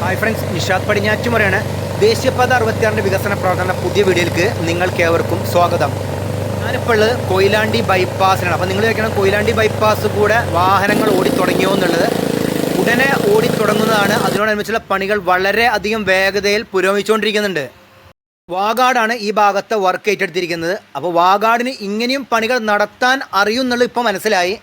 Hi friends Nishad പടിഞ്ഞാറ്റുമുറയാണ്. ദേശീയപാത അറുപത്തിയാറിന്റെ വികസന പ്രവർത്തന പുതിയ വീഡിയോയിലേക്ക് നിങ്ങൾക്ക് ഏവർക്കും സ്വാഗതം. ഞാനിപ്പോൾ കൊയിലാണ്ടി ബൈപ്പാസിലാണ്. അപ്പോൾ നിങ്ങൾ ചോദിക്കണം കൊയിലാണ്ടി ബൈപ്പാസ് കൂടെ വാഹനങ്ങൾ ഓടിത്തുടങ്ങിയോ എന്നുള്ളത്. ഉടനെ ഓടിത്തുടങ്ങുന്നതാണ് അതിനോടനുബന്ധിച്ചുള്ള പണികൾ വളരെ അധികം വേഗതയിൽ പുരോഗമിച്ചുകൊണ്ടിരിക്കുന്നുണ്ട്. വാഗാടാണ് ഈ ഭാഗത്തെ വർക്ക് ഏറ്റെടുത്തിരിക്കുന്നത്. അപ്പോൾ വാഗാടിന് ഇങ്ങനെയും പണികൾ നടത്താൻ അറിയുന്നുള്ളത് ഇപ്പോൾ മനസ്സിലായി.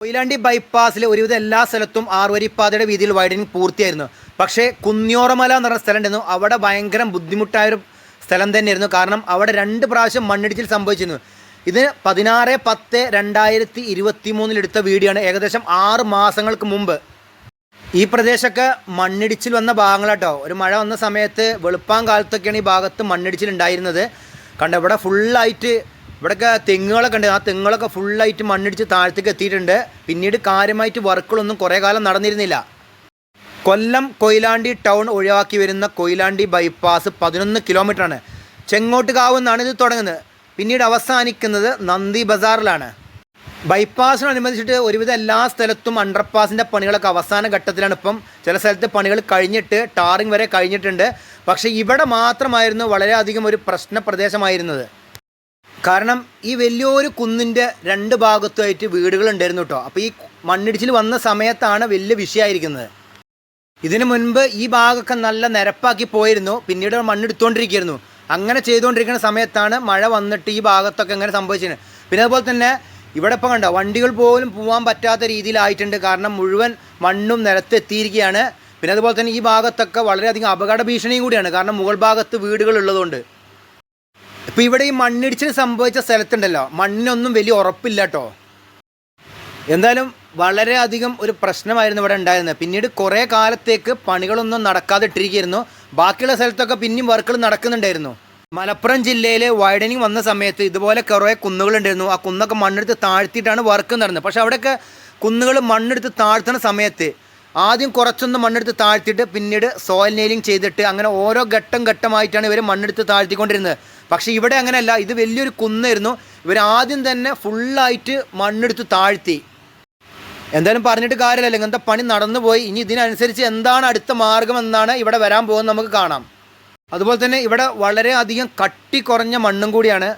കൊയിലാണ്ടി ബൈപ്പാസിൽ ഒരുവിധം എല്ലാ സ്ഥലത്തും ആറുവരിപ്പാതയുടെ വീതിയിൽ വൈഡനിങ് പൂർത്തിയായിരുന്നു. പക്ഷേ കുന്നിയോറമല എന്ന് പറഞ്ഞ സ്ഥലം ഉണ്ടായിരുന്നു അവിടെ ഭയങ്കര ബുദ്ധിമുട്ടായൊരു സ്ഥലം തന്നെയായിരുന്നു. കാരണം അവിടെ രണ്ട് പ്രാവശ്യം മണ്ണിടിച്ചിൽ സംഭവിച്ചിരുന്നു. ഇത് പതിനാറ് പത്ത് രണ്ടായിരത്തി ഇരുപത്തി മൂന്നിലെടുത്ത വീഡിയോ ആണ് ഏകദേശം ആറ് മാസങ്ങൾക്ക് മുമ്പ്. ഈ പ്രദേശമൊക്കെ മണ്ണിടിച്ചിൽ വന്ന ഭാഗങ്ങളാട്ടോ. ഒരു മഴ വന്ന സമയത്ത് വെളുപ്പാൻ കാലത്തൊക്കെയാണ് ഈ ഭാഗത്ത് മണ്ണിടിച്ചിൽ ഉണ്ടായിരുന്നത്. കണ്ട ഇവിടെ ഫുള്ളായിട്ട് ഇവിടെയൊക്കെ തെങ്ങുകളൊക്കെ ഉണ്ട്. ആ തെങ്ങുകളൊക്കെ ഫുള്ളായിട്ട് മണ്ണിടിച്ച് താഴത്തേക്ക് എത്തിയിട്ടുണ്ട്. പിന്നീട് കാര്യമായിട്ട് വർക്കുകളൊന്നും കുറേ കാലം നടന്നിരുന്നില്ല. കൊല്ലം കൊയിലാണ്ടി ടൗൺ ഒഴിവാക്കി വരുന്ന കൊയിലാണ്ടി ബൈപ്പാസ് പതിനൊന്ന് കിലോമീറ്ററാണ്. ചെങ്ങോട്ടുകാവ് എന്നാണ് ഇത് തുടങ്ങുന്നത്. പിന്നീട് അവസാനിക്കുന്നത് നന്ദി ബസാറിലാണ്. ബൈപ്പാസിനനുബന്ധിച്ചിട്ട് ഒരുവിധം എല്ലാ സ്ഥലത്തും അണ്ടർപാസിന്റെ പണികളൊക്കെ അവസാന ഘട്ടത്തിലാണ്. ഇപ്പം ചില സ്ഥലത്ത് പണികൾ കഴിഞ്ഞിട്ട് ടാറിങ് വരെ കഴിഞ്ഞിട്ടുണ്ട്. പക്ഷേ ഇവിടെ മാത്രമായിരുന്നു വളരെയധികം ഒരു പ്രശ്ന പ്രദേശമായിരുന്നത്. കാരണം ഈ വലിയൊരു കുന്നിന്റെ രണ്ട് ഭാഗത്തുമായിട്ട് വീടുകൾ ഉണ്ടായിരുന്നു കേട്ടോ. അപ്പോൾ ഈ മണ്ണിടിച്ചിൽ വന്ന സമയത്താണ് വലിയ വിഷയമായിരിക്കുന്നത്. ഇതിനു മുൻപ് ഈ ഭാഗമൊക്കെ നല്ല നിരപ്പാക്കി പോയിരുന്നു. പിന്നീട് മണ്ണെടുത്തുകൊണ്ടിരിക്കുകയായിരുന്നു അങ്ങനെ ചെയ്തുകൊണ്ടിരിക്കുന്ന സമയത്താണ് മഴ വന്നിട്ട് ഈ ഭാഗത്തൊക്കെ ഇങ്ങനെ സംഭവിച്ചത് പിന്നെ അതുപോലെ തന്നെ ഇവിടെ ഇപ്പം കണ്ടോ വണ്ടികൾ പോലും പോകാൻ പറ്റാത്ത രീതിയിലായിട്ടുണ്ട്. കാരണം മുഴുവൻ മണ്ണും നിലത്തെത്തിയിരിക്കുകയാണ്. പിന്നെ അതുപോലെ തന്നെ ഈ ഭാഗത്തൊക്കെ വളരെയധികം അപകട ഭീഷണിയും കൂടിയാണ്. കാരണം മുകൾ ഭാഗത്ത് വീടുകൾ ഉള്ളതുകൊണ്ട്. ഇപ്പം ഇവിടെ ഈ മണ്ണിടിച്ചിൽ സംഭവിച്ച സ്ഥലത്തുണ്ടല്ലോ മണ്ണിനൊന്നും വലിയ ഉറപ്പില്ല കേട്ടോ. എന്തായാലും വളരെയധികം ഒരു പ്രശ്നമായിരുന്നു ഇവിടെ ഉണ്ടായിരുന്നത്. പിന്നീട് കുറേ കാലത്തേക്ക് പണികളൊന്നും നടക്കാതെ ഇട്ടിരിക്കുകയായിരുന്നു ബാക്കിയുള്ള സ്ഥലത്തൊക്കെ പിന്നെയും വർക്കുകൾ നടക്കുന്നുണ്ടായിരുന്നു. മലപ്പുറം ജില്ലയിൽ വൈഡനിങ് വന്ന സമയത്ത് ഇതുപോലെ കുറേ കുന്നുകളുണ്ടായിരുന്നു. ആ കുന്നൊക്കെ മണ്ണെടുത്ത് താഴ്ത്തിയിട്ടാണ് വർക്ക് നടന്നത്. പക്ഷേ അവിടെയൊക്കെ കുന്നുകൾ മണ്ണെടുത്ത് താഴ്ത്തുന്ന സമയത്ത് ആദ്യം കുറച്ചൊന്ന് മണ്ണെടുത്ത് താഴ്ത്തിയിട്ട് പിന്നീട് സോയിൽ നെയിലിംഗ് ചെയ്തിട്ട് അങ്ങനെ ഓരോ ഘട്ടം ഘട്ടമായിട്ടാണ് ഇവർ മണ്ണെടുത്ത് താഴ്ത്തിക്കൊണ്ടിരുന്നത്. പക്ഷേ ഇവിടെ അങ്ങനെയല്ല. ഇത് വലിയൊരു കുന്നായിരുന്നു. ഇവർ ആദ്യം തന്നെ ഫുള്ളായിട്ട് മണ്ണെടുത്ത് താഴ്ത്തി. എന്തായാലും പറഞ്ഞിട്ട് കാര്യമില്ല ഇങ്ങനത്തെ പണി നടന്നു പോയി ഇനി ഇതിനനുസരിച്ച് എന്താണ് അടുത്ത മാർഗം എന്നാണ് ഇവിടെ വരാൻ പോകുന്നത് നമുക്ക് കാണാം. അതുപോലെ തന്നെ ഇവിടെ വളരെ അധികം കട്ടി കുറഞ്ഞ മണ്ണും കൂടിയാണ്.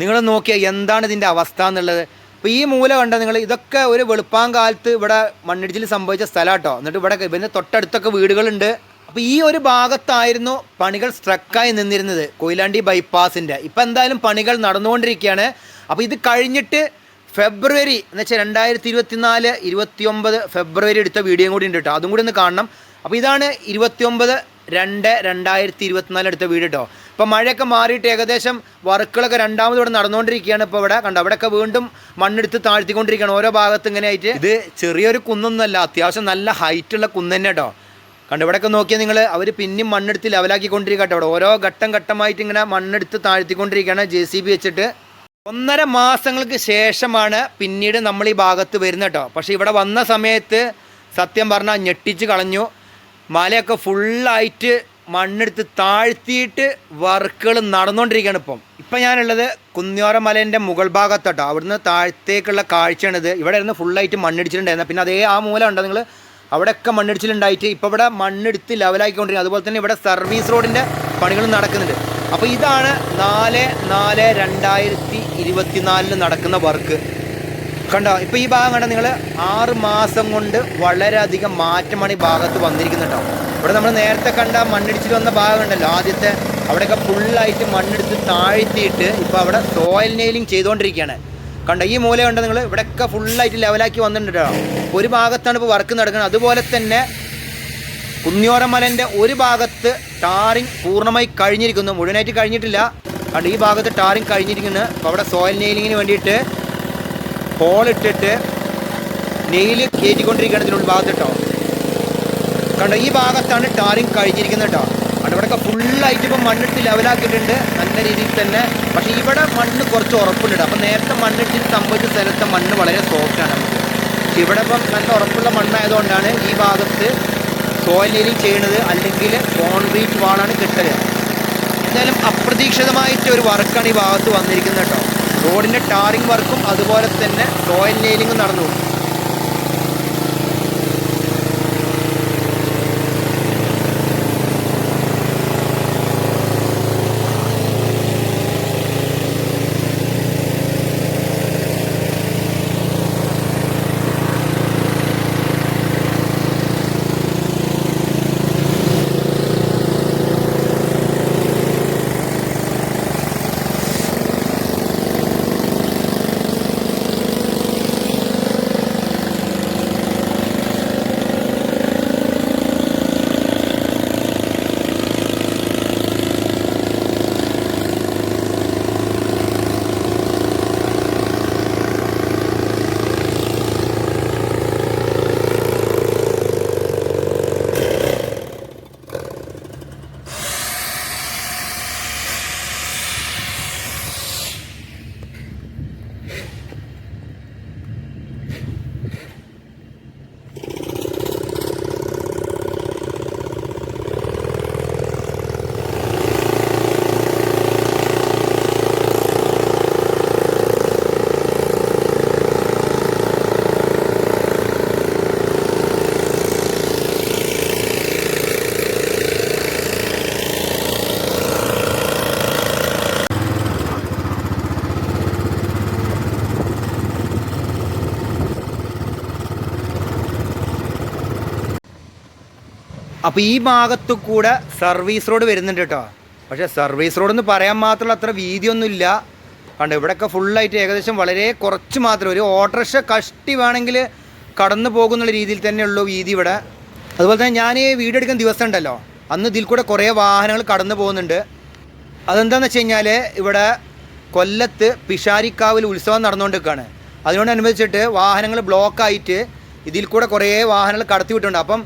നിങ്ങൾ നോക്കിയാൽ എന്താണ് ഇതിന്റെ അവസ്ഥ എന്നുള്ളത്. അപ്പോൾ ഈ മൂല കണ്ട നിങ്ങൾ? ഇതൊക്കെ ഒരു വെളുപ്പാൻ കാലത്ത് ഇവിടെ മണ്ണിടിച്ചിൽ സംഭവിച്ച സ്ഥലം കേട്ടോ എന്നിട്ട് ഇവിടെ ഇവന്റെ തൊട്ടടുത്തൊക്കെ വീടുകളുണ്ട്. അപ്പോൾ ഈ ഒരു ഭാഗത്തായിരുന്നു പണികൾ സ്ട്രക്കായി നിന്നിരുന്നത്. കൊയിലാണ്ടി ബൈപ്പാസിന്റെ ഇപ്പം എന്തായാലും പണികൾ നടന്നുകൊണ്ടിരിക്കുകയാണ്. അപ്പോൾ ഇത് കഴിഞ്ഞിട്ട് ഫെബ്രുവരി എന്ന് വെച്ചാൽ രണ്ടായിരത്തി ഇരുപത്തിനാല് ഇരുപത്തിയൊമ്പത് ഫെബ്രുവരി എടുത്ത വീഡിയോ കൂടി ഉണ്ട് കേട്ടോ അതും കൂടി ഒന്ന് കാണണം. അപ്പോൾ ഇതാണ് ഇരുപത്തിയൊമ്പത് രണ്ട് രണ്ടായിരത്തി ഇരുപത്തിനാല് എടുത്ത വീട് കേട്ടോ ഇപ്പോൾ മഴയൊക്കെ മാറിയിട്ട് ഏകദേശം വർക്കുകളൊക്കെ രണ്ടാമത് ഇവിടെ നടന്നുകൊണ്ടിരിക്കുകയാണ് ഇപ്പോൾ ഇവിടെ. കണ്ടോ അവിടെയൊക്കെ വീണ്ടും മണ്ണെടുത്ത് താഴ്ത്തിക്കൊണ്ടിരിക്കുകയാണ്. ഓരോ ഭാഗത്ത് ഇങ്ങനെ ആയിട്ട്. ഇത് ചെറിയൊരു കുന്നൊന്നുമല്ല അത്യാവശ്യം നല്ല ഹൈറ്റുള്ള കുന്ന് തന്നെ കേട്ടോ കണ്ടോ ഇവിടെയൊക്കെ നോക്കിയാൽ നിങ്ങൾ അവർ പിന്നെയും മണ്ണെടുത്ത് ലെവലാക്കിക്കൊണ്ടിരിക്കുക കേട്ടോ അവിടെ ഓരോ ഘട്ടം ഘട്ടമായിട്ട് ഇങ്ങനെ മണ്ണെടുത്ത് താഴ്ത്തിക്കൊണ്ടിരിക്കുകയാണ്. ജെ സി ബി വെച്ചിട്ട്. ഒന്നര മാസങ്ങൾക്ക് ശേഷമാണ് പിന്നീട് നമ്മൾ ഈ ഭാഗത്ത് വരുന്നത് കേട്ടോ. പക്ഷേ ഇവിടെ വന്ന സമയത്ത് സത്യം പറഞ്ഞാൽ ഞെട്ടിച്ച് കളഞ്ഞു. മലയൊക്കെ ഫുള്ളായിട്ട് മണ്ണെടുത്ത് താഴ്ത്തിയിട്ട് വർക്കുകൾ നടന്നുകൊണ്ടിരിക്കുകയാണ് ഇപ്പം. ഇപ്പം ഞാനുള്ളത് കുന്നിയോര മലേന്റെ മുകൾ ഭാഗത്തോട്ടോ അവിടുന്ന് താഴത്തേക്കുള്ള കാഴ്ചയാണിത് ഇവിടെ ഇരുന്ന് ഫുള്ളായിട്ട് മണ്ണിടിച്ചിട്ടുണ്ടായിരുന്നു. പിന്നെ അതേ ആ മൂലം ഉണ്ടോ നിങ്ങൾ? അവിടെയൊക്കെ മണ്ണിടിച്ചിലുണ്ടായിട്ട് ഇപ്പോൾ ഇവിടെ മണ്ണെടുത്ത് ലെവലാക്കിക്കൊണ്ടിരിക്കുന്നത് അതുപോലെ തന്നെ ഇവിടെ സർവീസ് റോഡിന്റെ പണികൾ നടക്കുന്നുണ്ട്. അപ്പോൾ ഇതാണ് നാല് നാല് രണ്ടായിരത്തി ഇരുപത്തിനാലിന് നടക്കുന്ന വർക്ക് കണ്ടോ? ഇപ്പോൾ ഈ ഭാഗം കണ്ടോ നിങ്ങൾ ആറ് മാസം കൊണ്ട് വളരെയധികം മാറ്റമാണ് ഈ ഭാഗത്ത് വന്നിരിക്കുന്നുണ്ടോ ഇവിടെ നമ്മൾ നേരത്തെ കണ്ട മണ്ണിടിച്ചിൽ വന്ന ഭാഗം ഉണ്ടല്ലോ ആദ്യത്തെ അവിടെയൊക്കെ ഫുള്ളായിട്ട് മണ്ണെടുത്ത് താഴ്ത്തിയിട്ട് ഇപ്പോൾ അവിടെ സോയിൽ നെയിലിംഗ് ചെയ്തുകൊണ്ടിരിക്കുകയാണ് കണ്ടോ? ഈ മൂല കണ്ടോ നിങ്ങൾ ഇവിടെയൊക്കെ ഫുള്ളായിട്ട് ലെവലാക്കി വന്നിട്ടുണ്ടോ ഒരു ഭാഗത്താണ് ഇപ്പോൾ വർക്ക് നടക്കുന്നത്. അതുപോലെ തന്നെ കുന്നിയോരമലന്റെ ഒരു ഭാഗത്ത് ടാറിങ് പൂർണമായി കഴിഞ്ഞിരിക്കുന്നു. മുഴുവനായിട്ട് കഴിഞ്ഞിട്ടില്ല. കണ്ട് ഈ ഭാഗത്ത് ടാറിങ് കഴിഞ്ഞിരിക്കുന്നു. അപ്പോൾ അവിടെ സോയിൽ നെയിലിങ്ങിന് വേണ്ടിയിട്ട് ഹോളിട്ടിട്ട് നെയിൽ കയറ്റിക്കൊണ്ടിരിക്കുകയാണ് ഇതിനുള്ള ഭാഗത്ത് കേട്ടോ. കണ്ടോ ഈ ഭാഗത്താണ് ടാറിങ് കഴിഞ്ഞിരിക്കുന്നത് കേട്ടോ. അവിടെ ഇവിടെയൊക്കെ ഫുള്ളായിട്ട് ഇപ്പം മണ്ണിട്ട് ലെവലാക്കിയിട്ടുണ്ട്. നല്ല രീതിയിൽ തന്നെ. പക്ഷേ ഇവിടെ മണ്ണ് കുറച്ച് ഉറപ്പുണ്ട് അപ്പം നേരത്തെ മണ്ണിട്ട് സംഭവിച്ച സ്ഥലത്തെ മണ്ണ് വളരെ സോഫ്റ്റാണ് നമുക്ക്. ഇവിടെ ഇപ്പം നല്ല ഉറപ്പുള്ള മണ്ണായതുകൊണ്ടാണ് ഈ ഭാഗത്ത് നെയിലിംഗ് ചെയ്യണത് അല്ലെങ്കിൽ കോൺക്രീറ്റ് വാളാണ് കിട്ടൽ. എന്തായാലും അപ്രതീക്ഷിതമായിട്ട് ഒരു വർക്കാണ് ഈ ഭാഗത്ത് വന്നിരിക്കുന്നത് കേട്ടോ. റോഡിന്റെ ടാറിംഗ് വർക്കും അതുപോലെ തന്നെ സോയിൽ നെയിലിങ്ങും നടന്നു. അപ്പോൾ ഈ ഭാഗത്ത് കൂടെ സർവീസ് റോഡ് വരുന്നുണ്ട് കേട്ടോ. പക്ഷേ സർവീസ് റോഡ് എന്ന് പറയാൻ മാത്രമുള്ള അത്ര വീതിയൊന്നുമില്ല. കണ്ടോ ഇവിടെയൊക്കെ ഫുള്ളായിട്ട് ഏകദേശം വളരെ കുറച്ച് മാത്രം ഒരു ഓട്ടോറിക്ഷ കഷ്ടി വേണമെങ്കിൽ കടന്നു പോകുന്നുള്ള രീതിയിൽ തന്നെയുള്ളൂ വീതി ഇവിടെ. അതുപോലെ തന്നെ ഞാൻ ഈ വീഡിയോ എടുക്കുന്ന ദിവസം ഉണ്ടല്ലോ അന്ന് ഇതിൽ കൂടെ കുറേ വാഹനങ്ങൾ കടന്നു പോകുന്നുണ്ട്. അതെന്താണെന്ന് വെച്ച് കഴിഞ്ഞാൽ ഇവിടെ കൊല്ലത്ത് പിഷാരിക്കാവിൽ ഉത്സവം നടന്നുകൊണ്ടിരിക്കുകയാണ്. അതിനോടനുബന്ധിച്ചിട്ട് വാഹനങ്ങൾ ബ്ലോക്കായിട്ട് ഇതിൽ കൂടെ കുറേ വാഹനങ്ങൾ കടത്തി വിട്ടുണ്ട് അപ്പം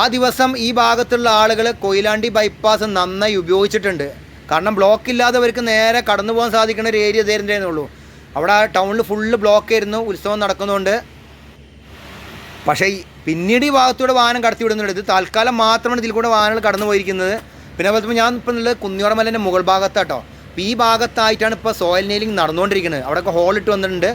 ആ ദിവസം ഈ ഭാഗത്തുള്ള ആളുകൾ കൊയിലാണ്ടി ബൈപ്പാസ് നന്നായി ഉപയോഗിച്ചിട്ടുണ്ട്. കാരണം ബ്ലോക്ക് ഇല്ലാത്തവർക്ക് നേരെ കടന്നു പോകാൻ സാധിക്കുന്ന ഒരു ഏരിയ തരുന്നതേന്നുള്ളൂ അവിടെ ടൗണിൽ ഫുള്ള് ബ്ലോക്ക് ആയിരുന്നു ഉത്സവം നടക്കുന്നതുകൊണ്ട് പക്ഷേ പിന്നീട് ഈ ഭാഗത്തൂടെ വാഹനം കടത്തി വിടുന്നുണ്ട്. ഇത് തൽക്കാലം മാത്രമാണ് ഇതിൽ കൂടെ വാഹനങ്ങൾ കടന്നു പോയിരിക്കുന്നത്. പിന്നെ അതുപോലെ ഞാൻ ഇപ്പം ഉള്ളത് കുന്നിയോറമലേന്റെ മുകൾ ഭാഗത്താട്ടോ. അപ്പോൾ ഈ ഭാഗത്തായിട്ടാണ് ഇപ്പോൾ സോയിൽ നെയിലിംഗ് നടന്നുകൊണ്ടിരിക്കുന്നത് അവിടെയൊക്കെ ഹോൾ ഇട്ട് വന്നിട്ടുണ്ട്.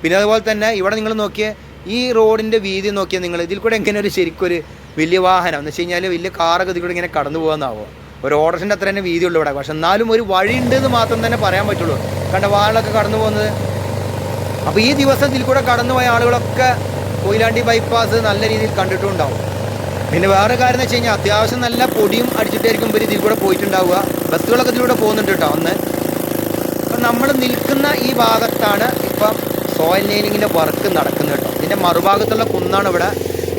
പിന്നെ അതുപോലെ തന്നെ ഇവിടെ നിങ്ങൾ നോക്കിയേ ഈ റോഡിന്റെ വീതി നോക്കിയാൽ നിങ്ങൾ. ഇതിൽ കൂടെ എങ്ങനെ ഒരു ശരിക്കും ഒരു വലിയ വാഹനം. എന്ന് വെച്ച് കഴിഞ്ഞാൽ വലിയ കാറൊക്കെ ഇതിൽ കൂടെ ഇങ്ങനെ കടന്നു പോകാമെന്നാവോ ഒരു ഓട്ടോറിന്റെ അത്ര തന്നെ വീതിയുള്ളൂ ഇവിടെ. പക്ഷെ എന്നാലും ഒരു വഴി ഉണ്ട് എന്ന് മാത്രം തന്നെ പറയാൻ പറ്റുള്ളൂ. കണ്ട വാഹനങ്ങളൊക്കെ കടന്നു പോകുന്നത്. അപ്പോൾ ഈ ദിവസം ഇതിൽ കൂടെ കടന്നു പോയ ആളുകളൊക്കെ കൊയിലാണ്ടി ബൈപ്പാസ് നല്ല രീതിയിൽ കണ്ടിട്ടുണ്ടാവും. പിന്നെ വേറെ കാര്യം എന്ന് വെച്ച് കഴിഞ്ഞാൽ അത്യാവശ്യം നല്ല പൊടിയും അടിച്ചിട്ടായിരിക്കും ഇവർ ഇതിൽ കൂടെ പോയിട്ടുണ്ടാവുക. ബസ്സുകളൊക്കെ ഇതിലൂടെ പോകുന്നുണ്ട് കേട്ടോ അന്ന്. അപ്പം നമ്മൾ നിൽക്കുന്ന ഈ ഭാഗത്താണ് ഇപ്പം സോയിൽ ലൈനിങ്ങിന്റെ വർക്ക് നടക്കുന്നത് കേട്ടോ. ഇതിന്റെ മറുഭാഗത്തുള്ള കുന്നാണ് ഇവിടെ.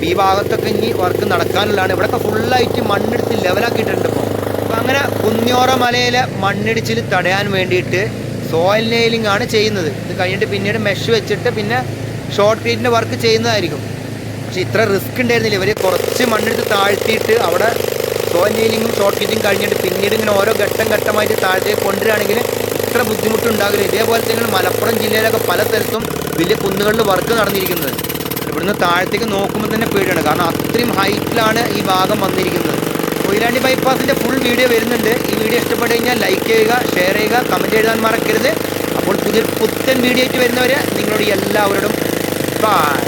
ഈ ഭാഗത്തൊക്കെ ഇനി വർക്ക് നടക്കാനുള്ളതാണ്. ഇവിടെയൊക്കെ ഫുള്ളായിട്ട് മണ്ണെടുത്ത് ലെവലാക്കിയിട്ടുണ്ട് ഇപ്പോൾ അപ്പം അങ്ങനെ കുന്നിയോറ മലയിലെ മണ്ണിടിച്ചിൽ തടയാൻ വേണ്ടിയിട്ട് സോയിൽ നെയിലിംഗ് ആണ് ചെയ്യുന്നത്. ഇത് കഴിഞ്ഞിട്ട് പിന്നീട് മെഷ് വെച്ചിട്ട് പിന്നെ ഷോർട്ട് ക്രീറ്റിന്റെ വർക്ക് ചെയ്യുന്നതായിരിക്കും. പക്ഷേ ഇത്ര റിസ്ക് ഉണ്ടായിരുന്നില്ല. ഇവർ കുറച്ച് മണ്ണെടുത്ത് താഴ്ത്തിയിട്ട് അവിടെ സോയിൽ നെയിലിങ്ങും ഷോർട്ട് ക്രീറ്റും കഴിഞ്ഞിട്ട് പിന്നീട് ഇങ്ങനെ ഓരോ ഘട്ടം ഘട്ടമായിട്ട് താഴത്തേക്ക് കൊണ്ടുവരികയാണെങ്കിൽ ഇത്ര ബുദ്ധിമുട്ടുണ്ടാകില്ല ഇതേപോലെ തന്നെയാണ് മലപ്പുറം ജില്ലയിലൊക്കെ പല സ്ഥലത്തും വലിയ കുന്നുകളിൽ വർക്ക് നടന്നിരിക്കുന്നത്. ഇവിടുന്ന് താഴത്തേക്ക് നോക്കുമ്പോൾ തന്നെ പേടിയാണ്. കാരണം അത്രയും ഹൈറ്റിലാണ് ഈ ഭാഗം വന്നിരിക്കുന്നത്. കൊയിലാണ്ടി ബൈപ്പാസിന്റെ ഫുൾ വീഡിയോ വരുന്നുണ്ട്. ഈ വീഡിയോ ഇഷ്ടപ്പെട്ടു കഴിഞ്ഞാൽ ലൈക്ക് ചെയ്യുക ഷെയർ ചെയ്യുക കമന്റ് എഴുതാൻ മറക്കരുത്. അപ്പോൾ പുതിയ പുത്തൻ വീഡിയോ ആയിട്ട് വരുന്നവരെ നിങ്ങളോട് എല്ലാവരോടും ബൈ